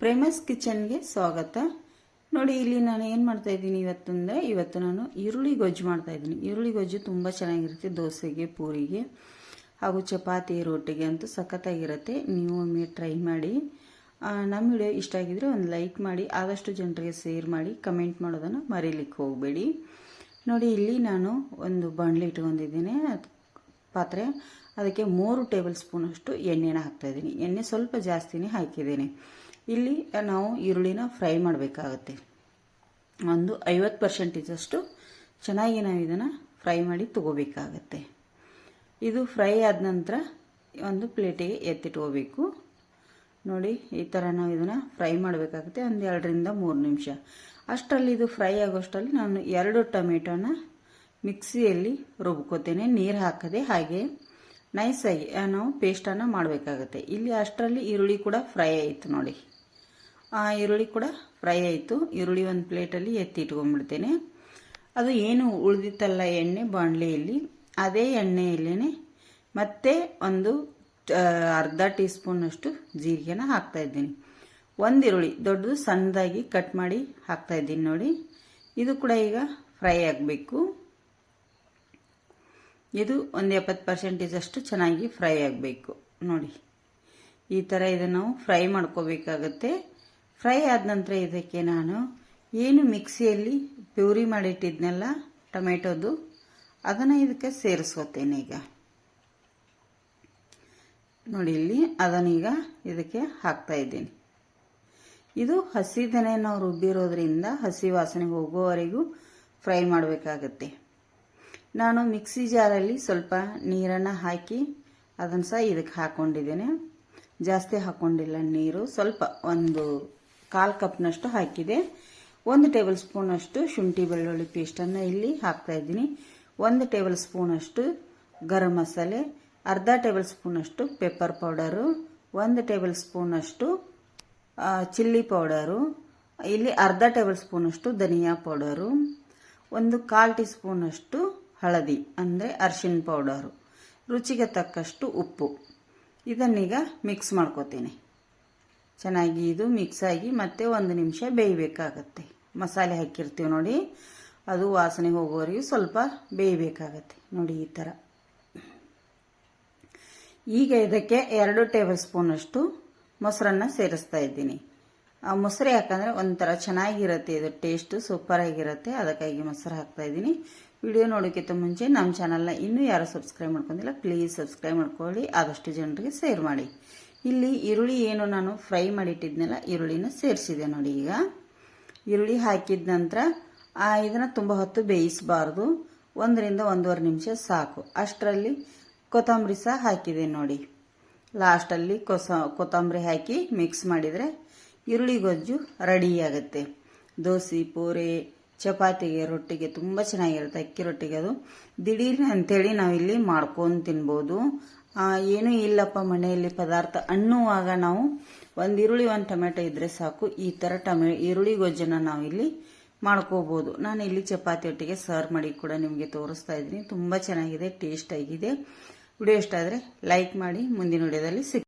ಪ್ರೇಮಸ್ ಕಿಚನ್ಗೆ ಸ್ವಾಗತ. ನೋಡಿ, ಇಲ್ಲಿ ನಾನು ಏನು ಮಾಡ್ತಾ ಇದ್ದೀನಿ ಇವತ್ತಂದರೆ, ಇವತ್ತು ನಾನು ಈರುಳ್ಳಿ ಗೊಜ್ಜು ಮಾಡ್ತಾ ಇದ್ದೀನಿ. ಈರುಳ್ಳಿ ಗೊಜ್ಜು ತುಂಬ ಚೆನ್ನಾಗಿರುತ್ತೆ ದೋಸೆಗೆ, ಪೂರಿಗೆ, ಹಾಗೂ ಚಪಾತಿ, ರೊಟ್ಟಿಗೆ ಅಂತೂ ಸಖತ್ತಾಗಿರುತ್ತೆ. ನೀವು ಒಮ್ಮೆ ಟ್ರೈ ಮಾಡಿ. ನಮ್ಮ ವಿಡಿಯೋ ಇಷ್ಟ ಆಗಿದ್ರೆ ಒಂದು ಲೈಕ್ ಮಾಡಿ, ಆದಷ್ಟು ಜನರಿಗೆ ಶೇರ್ ಮಾಡಿ, ಕಮೆಂಟ್ ಮಾಡೋದನ್ನು ಮರೀಲಿಕ್ಕೆ ಹೋಗಬೇಡಿ. ನೋಡಿ, ಇಲ್ಲಿ ನಾನು ಒಂದು ಬಾಣಲೆ ಇಟ್ಕೊಂಡಿದ್ದೀನಿ. ಪಾತ್ರೆ, ಅದಕ್ಕೆ ಮೂರು ಟೇಬಲ್ ಸ್ಪೂನಷ್ಟು ಎಣ್ಣೆನ ಹಾಕ್ತಾಯಿದ್ದೀನಿ ಎಣ್ಣೆ ಸ್ವಲ್ಪ ಜಾಸ್ತಿನೇ ಹಾಕಿದ್ದೀನಿ. ಇಲ್ಲಿ ನಾವು ಈರುಳ್ಳಿನ ಫ್ರೈ ಮಾಡಬೇಕಾಗತ್ತೆ. ಒಂದು ಐವತ್ತು ಪರ್ಸೆಂಟೇಜಷ್ಟು ಚೆನ್ನಾಗಿ ನಾವು ಇದನ್ನು ಫ್ರೈ ಮಾಡಿ ತಗೋಬೇಕಾಗತ್ತೆ. ಇದು ಫ್ರೈ ಆದ ನಂತರ ಒಂದು ಪ್ಲೇಟಿಗೆ ಎತ್ತಿಟ್ಕೋಬೇಕು ನೋಡಿ, ಈ ಥರ ನಾವು ಇದನ್ನು ಫ್ರೈ ಮಾಡಬೇಕಾಗುತ್ತೆ. ಒಂದು ಎರಡರಿಂದ ಮೂರು ನಿಮಿಷ. ಅಷ್ಟರಲ್ಲಿ ಇದು ಫ್ರೈ ಆಗೋಷ್ಟರಲ್ಲಿ ನಾನು ಎರಡು ಟೊಮೆಟೊನ ಮಿಕ್ಸಿಯಲ್ಲಿ ರುಬ್ಕೋತೇನೆ. ನೀರು ಹಾಕದೆ ಹಾಗೆ ನೈಸಾಗಿ ನಾವು ಪೇಸ್ಟನ್ನು ಮಾಡಬೇಕಾಗತ್ತೆ. ಇಲ್ಲಿ ಅಷ್ಟರಲ್ಲಿ ಈರುಳ್ಳಿ ಕೂಡ ಫ್ರೈ ಆಯಿತು ನೋಡಿ. ಈರುಳ್ಳಿ ಕೂಡ ಫ್ರೈ ಆಯಿತು. ಈರುಳ್ಳಿ ಒಂದು ಪ್ಲೇಟಲ್ಲಿ ಎತ್ತಿ ಇಟ್ಕೊಂಡ್ಬಿಡ್ತೇನೆ. ಅದು ಏನು ಉಳಿದಿತ್ತಲ್ಲ ಎಣ್ಣೆ ಬಾಣಲೆಯಲ್ಲಿ ಅದೇ ಎಣ್ಣೆಯಲ್ಲೇ ಮತ್ತೆ ಒಂದು ಆ, ಅರ್ಧ ಟೀ ಸ್ಪೂನಷ್ಟು ಜೀರಿಗೆನ ಹಾಕ್ತಾ ಇದ್ದೀನಿ. ಒಂದು ಈರುಳ್ಳಿ ದೊಡ್ಡದು ಸಣ್ಣದಾಗಿ ಕಟ್ ಮಾಡಿ ಹಾಕ್ತಾ ಇದ್ದೀನಿ ನೋಡಿ. ಇದು ಕೂಡ ಈಗ ಫ್ರೈ ಆಗಬೇಕು. ಇದು ಒಂದು ಎಪ್ಪತ್ತು ಪರ್ಸೆಂಟೇಜ್ ಅಷ್ಟು ಚೆನ್ನಾಗಿ ಫ್ರೈ ಆಗಬೇಕು. ನೋಡಿ ಈ ಥರ ಇದನ್ನು ನಾವು ಫ್ರೈ ಮಾಡ್ಕೋಬೇಕಾಗತ್ತೆ. ಫ್ರೈ ಆದ ನಂತರ ಇದಕ್ಕೆ ನಾನು ಏನು ಮಿಕ್ಸಿಯಲ್ಲಿ ಪ್ಯೂರಿ ಮಾಡಿಟ್ಟಿದ್ನಲ್ಲ ಟೊಮೆಟೊದು, ಅದನ್ನು ಇದಕ್ಕೆ ಸೇರಿಸ್ಕೋತೇನೆ ಈಗ. ನೋಡಿ, ಇಲ್ಲಿ ಅದನ್ನೀಗ ಇದಕ್ಕೆ ಹಾಕ್ತಾ ಇದ್ದೀನಿ. ಇದು ಹಸಿದನೆ ನಾವು ರುಬ್ಬಿರೋದ್ರಿಂದ ಹಸಿ ವಾಸನೆ ಹೋಗೋವರೆಗೂ ಫ್ರೈ ಮಾಡಬೇಕಾಗತ್ತೆ. ನಾನು ಮಿಕ್ಸಿ ಜಾರಲ್ಲಿ ಸ್ವಲ್ಪ ನೀರನ್ನು ಹಾಕಿ ಅದನ್ನು ಸಹ ಇದಕ್ಕೆ ಹಾಕ್ಕೊಂಡಿದ್ದೇನೆ ಜಾಸ್ತಿ ಹಾಕ್ಕೊಂಡಿಲ್ಲ ನೀರು, ಸ್ವಲ್ಪ ಒಂದು ಕಾಲು ಕಪ್ನಷ್ಟು ಹಾಕಿದೆ. ಒಂದು ಟೇಬಲ್ ಸ್ಪೂನಷ್ಟು ಶುಂಠಿ ಬೆಳ್ಳುಳ್ಳಿ ಪೇಸ್ಟನ್ನು ಇಲ್ಲಿ ಹಾಕ್ತಾ ಇದ್ದೀನಿ. ಒಂದು ಟೇಬಲ್ ಸ್ಪೂನಷ್ಟು ಗರಂ ಮಸಾಲೆ, ಅರ್ಧ ಟೇಬಲ್ ಸ್ಪೂನಷ್ಟು ಪೆಪ್ಪರ್ ಪೌಡರು ಒಂದು ಟೇಬಲ್ ಸ್ಪೂನಷ್ಟು ಚಿಲ್ಲಿ ಪೌಡರು ಇಲ್ಲಿ ಅರ್ಧ ಟೇಬಲ್ ಸ್ಪೂನಷ್ಟು ಧನಿಯಾ ಪೌಡರು ಒಂದು ಕಾಲು ಟೀ ಸ್ಪೂನಷ್ಟು ಹಳದಿ, ಅಂದರೆ ಅರಿಶಿನ ಪೌಡರು ರುಚಿಗೆ ತಕ್ಕಷ್ಟು ಉಪ್ಪು. ಇದನ್ನೀಗ ಮಿಕ್ಸ್ ಮಾಡ್ಕೋತೀನಿ. ಚೆನ್ನಾಗಿ ಇದು ಮಿಕ್ಸ್ ಆಗಿ ಮತ್ತೆ ಒಂದು ನಿಮಿಷ ಬೇಯಬೇಕಾಗತ್ತೆ. ಮಸಾಲೆ ಹಾಕಿರ್ತೀವಿ ನೋಡಿ. ಅದು ವಾಸನೆ ಹೋಗೋವರೆಗೂ ಸ್ವಲ್ಪ ಬೇಯಬೇಕಾಗತ್ತೆ. ನೋಡಿ ಈ ಥರ. ಈಗ ಇದಕ್ಕೆ ಎರಡು ಟೇಬಲ್ ಸ್ಪೂನಷ್ಟು ಮೊಸರನ್ನ ಸೇರಿಸ್ತಾ ಇದ್ದೀನಿ. ಆ ಮೊಸರು ಯಾಕಂದರೆ ಒಂಥರ ಚೆನ್ನಾಗಿರುತ್ತೆ. ಇದು ಟೇಸ್ಟು ಸೂಪರಾಗಿರುತ್ತೆ ಅದಕ್ಕಾಗಿ ಮೊಸರು ಹಾಕ್ತಾ ಇದ್ದೀನಿ. ವಿಡಿಯೋ ನೋಡೋಕ್ಕಿಂತ ಮುಂಚೆ ನಮ್ಮ ಚಾನಲ್ನ ಇನ್ನೂ ಯಾರು ಸಬ್ಸ್ಕ್ರೈಬ್ ಮಾಡ್ಕೊಂಡಿಲ್ಲ ಪ್ಲೀಸ್ ಸಬ್ಸ್ಕ್ರೈಬ್ ಮಾಡ್ಕೊಳ್ಳಿ. ಆದಷ್ಟು ಜನರಿಗೆ ಶೇರ್ ಮಾಡಿ. ಇಲ್ಲಿ ಈರುಳ್ಳಿ ಏನು ನಾನು ಫ್ರೈ ಮಾಡಿಟ್ಟಿದ್ನಲ್ಲ, ಈರುಳ್ಳಿನ ಸೇರಿಸಿದೆ ನೋಡಿ ಈಗ. ಈರುಳ್ಳಿ ಹಾಕಿದ ನಂತರ ಇದನ್ನು ತುಂಬ ಹೊತ್ತು ಬೇಯಿಸಬಾರ್ದು. ಒಂದರಿಂದ ಒಂದೂವರೆ ನಿಮಿಷ ಸಾಕು. ಅಷ್ಟರಲ್ಲಿ ಕೊತ್ತಂಬರಿ ಸಹ ಹಾಕಿದೆ ನೋಡಿ. ಲಾಸ್ಟಲ್ಲಿ ಕೊಸ, ಕೊತ್ತಂಬರಿ ಹಾಕಿ ಮಿಕ್ಸ್ ಮಾಡಿದರೆ ಈರುಳ್ಳಿ ಗೊಜ್ಜು ರೆಡಿ ಆಗುತ್ತೆ. ದೋಸೆ, ಪೂರಿ ಚಪಾತಿಗೆ, ರೊಟ್ಟಿಗೆ ತುಂಬ ಚೆನ್ನಾಗಿರುತ್ತೆ, ಅಕ್ಕಿ ರೊಟ್ಟಿಗೆ ಅದು. ದಿಢೀರ್ ಅಂಥೇಳಿ ನಾವಿಲ್ಲಿ ಮಾಡ್ಕೊಂಡು ತಿನ್ಬೋದು. ಏನೂ ಇಲ್ಲಪ್ಪ ಮನೆಯಲ್ಲಿ ಪದಾರ್ಥ ಅನ್ನುವಾಗ ನಾವು ಒಂದು ಈರುಳ್ಳಿ, ಒಂದು ಟೊಮೆಟೊ ಇದ್ದರೆ ಸಾಕು. ಈ ಥರ ಟೊಮೆ, ಈರುಳ್ಳಿ ಗೊಜ್ಜನ್ನು ನಾವು ಇಲ್ಲಿ ಮಾಡ್ಕೋಬೋದು. ನಾನು ಇಲ್ಲಿ ಚಪಾತಿ ಒಟ್ಟಿಗೆ ಸರ್ವ್ ಮಾಡಿ ಕೂಡ ನಿಮಗೆ ತೋರಿಸ್ತಾ ಇದ್ದೀನಿ. ತುಂಬ ಚೆನ್ನಾಗಿದೆ ಟೇಸ್ಟ್ ಆಗಿದೆ ವಿಡಿಯೋ ಇಷ್ಟ ಆದರೆ ಲೈಕ್ ಮಾಡಿ, ಮುಂದಿನ ವಿಡಿಯೋದಲ್ಲಿ ಸಿಗ್